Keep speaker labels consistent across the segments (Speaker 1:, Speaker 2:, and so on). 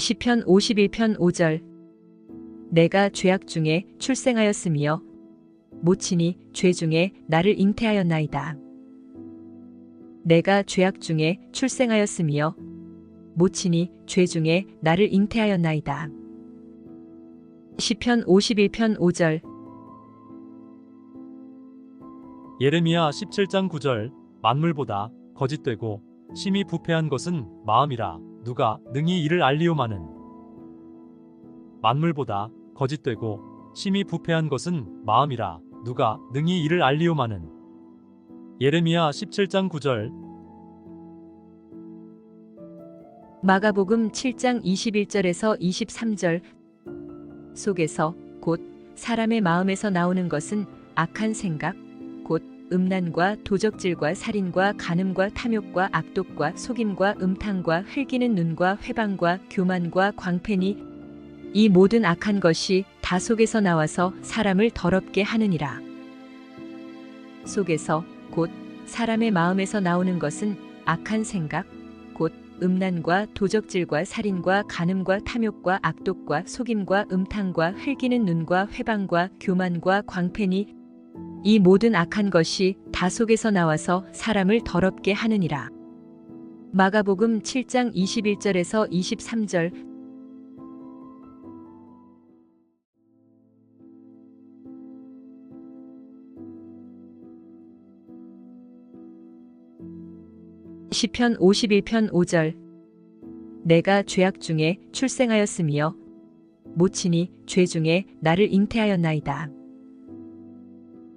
Speaker 1: 시편 51편 5절 내가 죄악 중에 출생하였으며 모친이 죄 중에 나를 잉태하였나이다. 내가 죄악 중에 출생하였으며 모친이 죄 중에 나를 잉태하였나이다. 시편 51편 5절
Speaker 2: 예레미야 17장 9절 만물보다 거짓되고 심히 부패한 것은 마음이라 누가 능히 이를 알리오마는 만물보다 거짓되고 심히 부패한 것은 마음이라 누가 능히 이를 알리오마는. 예레미야 17장 9절.
Speaker 1: 마가복음 7장 21절에서 23절 속에서 곧 사람의 마음에서 나오는 것은 악한 생각, 곧 음란과 도적질과 살인과 간음과 탐욕과 악독과 속임과 음탕과 흘기는 눈과 회방과 교만과 광패니 이 모든 악한 것이 다 속에서 나와서 사람을 더럽게 하느니라. 속에서 곧 사람의 마음에서 나오는 것은 악한 생각, 곧 음란과 도적질과 살인과 간음과 탐욕과 악독과 속임과 음탕과 흘기는 눈과 회방과 교만과 광패니 이 모든 악한 것이 다 속에서 나와서 사람을 더럽게 하느니라. 마가복음 7장 21절에서 23절 시편 51편 5절 내가 죄악 중에 출생하였으며 모친이 죄 중에 나를 잉태하였나이다.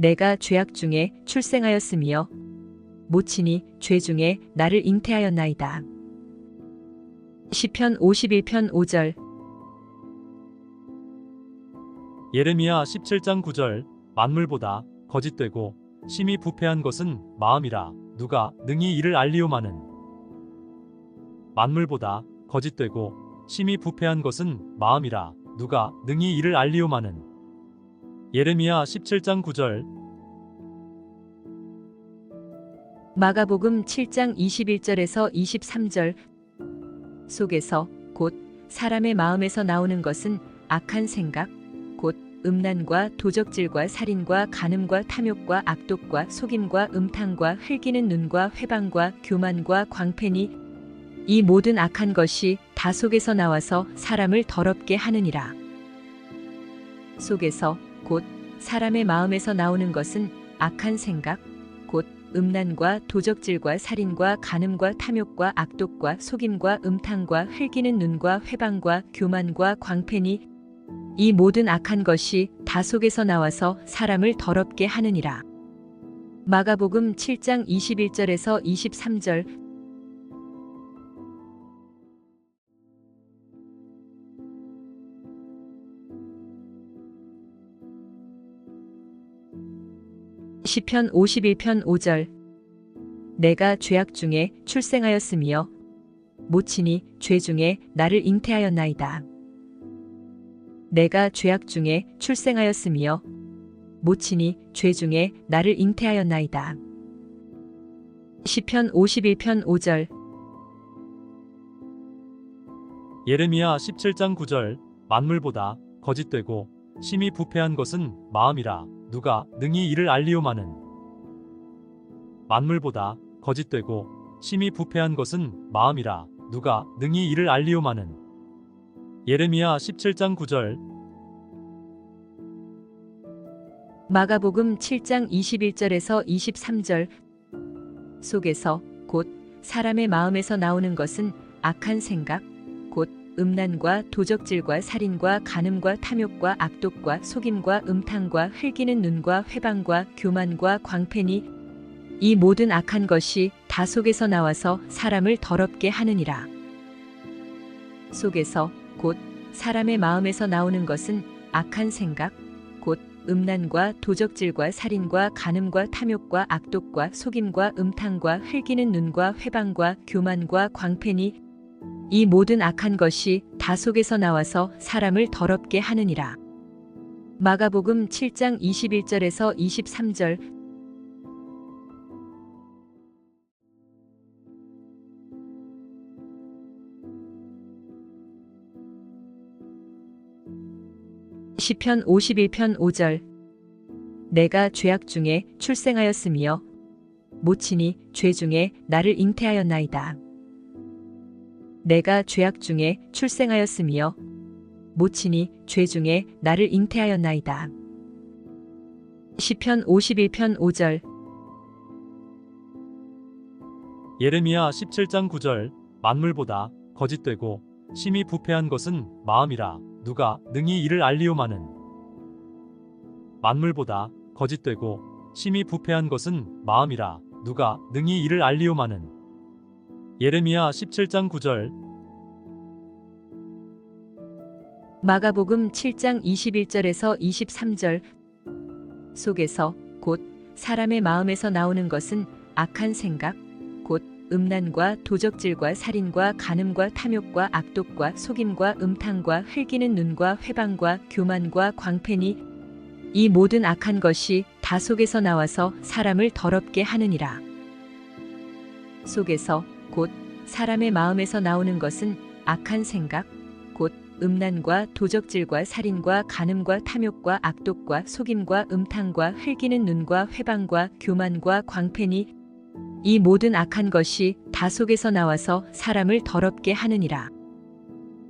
Speaker 1: 내가 죄악 중에 출생하였으며 모친이 죄 중에 나를 잉태하였나이다. 시편 51편 5절.
Speaker 2: 예레미야 17장 9절. 만물보다 거짓되고 심히 부패한 것은 마음이라. 누가 능히 이를 알리오마는? 만물보다 거짓되고 심히 부패한 것은 마음이라. 누가 능히 이를 알리오마는 예레미야 17장 9절
Speaker 1: 마가복음 7장 21절에서 23절 속에서 곧 사람의 마음에서 나오는 것은 악한 생각, 곧 음란과 도적질과 살인과 간음과 탐욕과 악독과 속임과 음탕과 흘기는 눈과 회방과 교만과 광패니 이 모든 악한 것이 다 속에서 나와서 사람을 더럽게 하느니라. 속에서 곧 사람의 마음에서 나오는 것은 악한 생각, 곧 음란과 도적질과 살인과 간음과 탐욕과 악독과 속임과 음탕과 흘기는 눈과 회방과 교만과 광패니 이 모든 악한 것이 다 속에서 나와서 사람을 더럽게 하느니라. 마가복음 7장 21절에서 23절 시편 51편 5절 내가 죄악 중에 출생하였으며 모친이 죄 중에 나를 잉태하였나이다. 내가 죄악 중에 출생하였으며 모친이 죄 중에 나를 잉태하였나이다. 시편 51편 5절
Speaker 2: 예레미야 17장 9절 만물보다 거짓되고 심히 부패한 것은 마음이라 누가 능히 이를 알리오마는 만물보다 거짓되고 심히 부패한 것은 마음이라 누가 능히 이를 알리오마는. 예레미야 17장 9절.
Speaker 1: 마가복음 7장 21절에서 23절 속에서 곧 사람의 마음에서 나오는 것은 악한 생각, 곧 음란과 도적질과 살인과 간음과 탐욕과 악독과 속임과 음탕과 흘기는 눈과 회방과 교만과 광패니 이 모든 악한 것이 다 속에서 나와서 사람을 더럽게 하느니라. 속에서 곧 사람의 마음에서 나오는 것은 악한 생각, 곧 음란과 도적질과 살인과 간음과 탐욕과 악독과 속임과 음탕과 흘기는 눈과 회방과 교만과 광패니 이 모든 악한 것이 다 속에서 나와서 사람을 더럽게 하느니라. 마가복음 7장 21절에서 23절 시편 51편 5절 내가 죄악 중에 출생하였으며 모친이 죄 중에 나를 잉태하였나이다. 내가 죄악 중에 출생하였으며 모친이 죄 중에 나를 잉태하였나이다. 시편 51편 5절.
Speaker 2: 예레미야 17장 9절. 만물보다 거짓되고 심히 부패한 것은 마음이라. 누가 능히 이를 알리오마는? 만물보다 거짓되고 심히 부패한 것은 마음이라. 누가 능히 이를 알리오마는 예레미야 17장 9절
Speaker 1: 마가복음 7장 21절에서 23절 속에서 곧 사람의 마음에서 나오는 것은 악한 생각, 곧 음란과 도적질과 살인과 간음과 탐욕과 악독과 속임과 음탕과 흘기는 눈과 회방과 교만과 광패니 이 모든 악한 것이 다 속에서 나와서 사람을 더럽게 하느니라. 속에서 곧 사람의 마음에서 나오는 것은 악한 생각, 곧 음란과 도적질과 살인과 간음과 탐욕과 악독과 속임과 음탕과 흘기는 눈과 회방과 교만과 광패니 이 모든 악한 것이 다 속에서 나와서 사람을 더럽게 하느니라.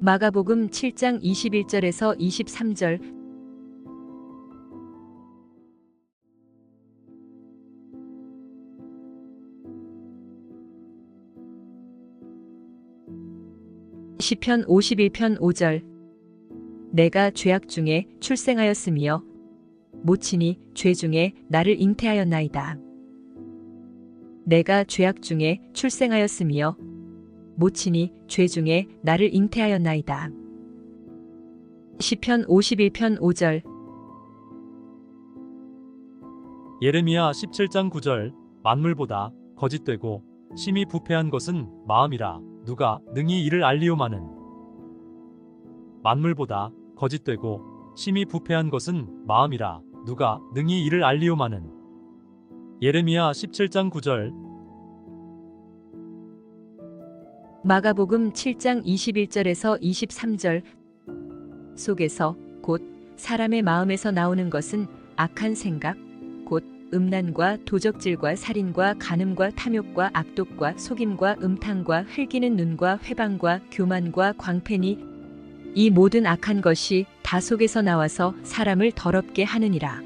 Speaker 1: 마가복음 7장 21절에서 23절 시편 51편 5절 내가 죄악 중에 출생하였으며 모친이 죄 중에 나를 잉태하였나이다. 내가 죄악 중에 출생하였으며 모친이 죄 중에 나를 잉태하였나이다. 시편 51편 5절
Speaker 2: 예레미야 17장 9절 만물보다 거짓되고 심히 부패한 것은 마음이라 누가 능히 이를 알리오마는 만물보다 거짓되고 심히 부패한 것은 마음이라 누가 능히 이를 알리오마는. 예레미야 17장 9절.
Speaker 1: 마가복음 7장 21절에서 23절 속에서 곧 사람의 마음에서 나오는 것은 악한 생각, 곧 음란과 도적질과 살인과 간음과 탐욕과 악독과 속임과 음탕과 흘기는 눈과 회방과 교만과 광패니 이 모든 악한 것이 다 속에서 나와서 사람을 더럽게 하느니라.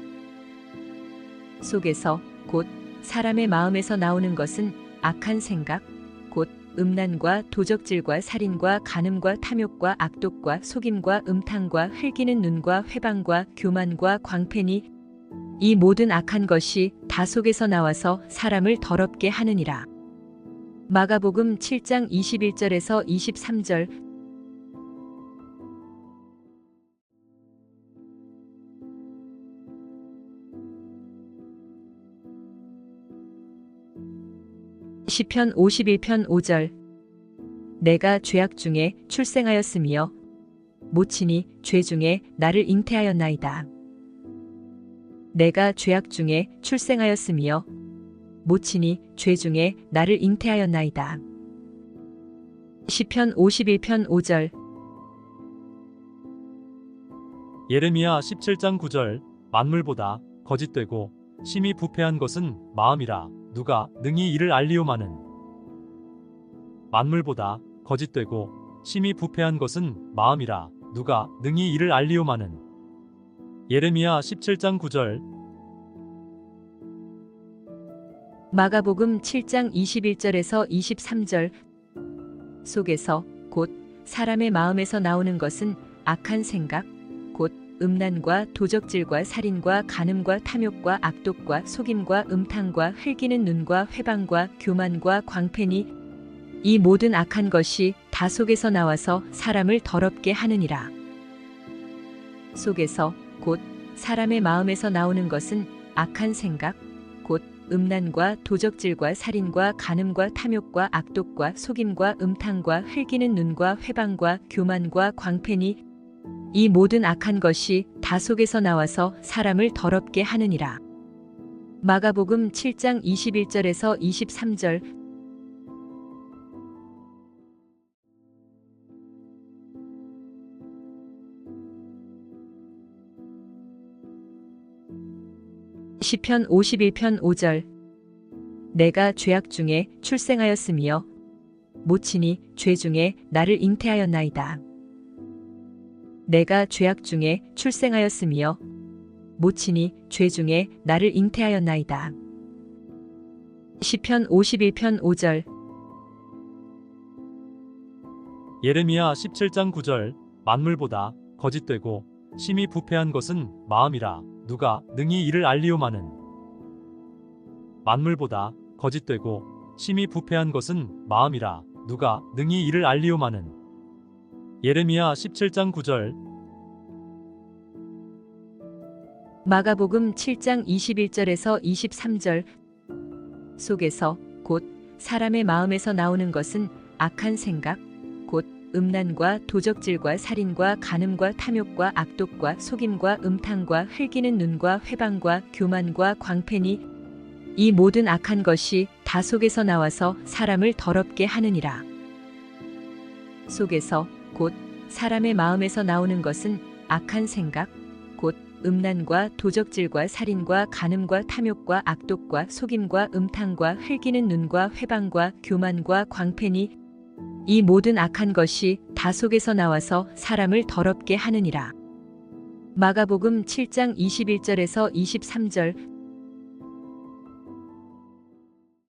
Speaker 1: 속에서 곧 사람의 마음에서 나오는 것은 악한 생각, 곧 음란과 도적질과 살인과 간음과 탐욕과 악독과 속임과 음탕과 흘기는 눈과 회방과 교만과 광패니 이 모든 악한 것이 다 속에서 나와서 사람을 더럽게 하느니라. 마가복음 7장 21절에서 23절 시편 51편 5절 내가 죄악 중에 출생하였으며 모친이 죄 중에 나를 잉태하였나이다. 내가 죄악 중에 출생하였으며 모친이 죄 중에 나를 잉태하였나이다. 시편 51편 5절.
Speaker 2: 예레미야 17장 9절 만물보다 거짓되고 심히 부패한 것은 마음이라 누가 능히 이를 알리오마는. 만물보다 거짓되고 심히 부패한 것은 마음이라 누가 능히 이를 알리오마는 예레미야 17장 9절
Speaker 1: 마가복음 7장 21절에서 23절 속에서 곧 사람의 마음에서 나오는 것은 악한 생각, 곧 음란과 도적질과 살인과 간음과 탐욕과 악독과 속임과 음탕과 흘기는 눈과 회방과 교만과 광패니 이 모든 악한 것이 다 속에서 나와서 사람을 더럽게 하느니라. 속에서 곧 사람의 마음에서 나오는 것은 악한 생각, 곧 음란과 도적질과 살인과 간음과 탐욕과 악독과 속임과 음탕과 흘기는 눈과 회방과 교만과 광패니 이 모든 악한 것이 다 속에서 나와서 사람을 더럽게 하느니라. 마가복음 7장 21절에서 23절 시편 51편 5절 내가 죄악 중에 출생하였으며 모친이 죄 중에 나를 잉태하였나이다. 내가 죄악 중에 출생하였으며 모친이 죄 중에 나를 잉태하였나이다. 시편 51편 5절
Speaker 2: 예레미야 17장 9절 만물보다 거짓되고 심히 부패한 것은 마음이라 누가 능히 이를 알리오마는 만물보다 거짓되고 심히 부패한 것은 마음이라 누가 능히 이를 알리오마는. 예레미야 17장 9절.
Speaker 1: 마가복음 7장 21절에서 23절 속에서 곧 사람의 마음에서 나오는 것은 악한 생각, 곧 음란과 도적질과 살인과 간음과 탐욕과 악독과 속임과 음탕과 흘기는 눈과 회방과 교만과 광패니 이 모든 악한 것이 다 속에서 나와서 사람을 더럽게 하느니라. 속에서 곧 사람의 마음에서 나오는 것은 악한 생각, 곧 음란과 도적질과 살인과 간음과 탐욕과 악독과 속임과 음탕과 흘기는 눈과 회방과 교만과 광패니 이 모든 악한 것이 다 속에서 나와서 사람을 더럽게 하느니라. 마가복음 7장 21절에서 23절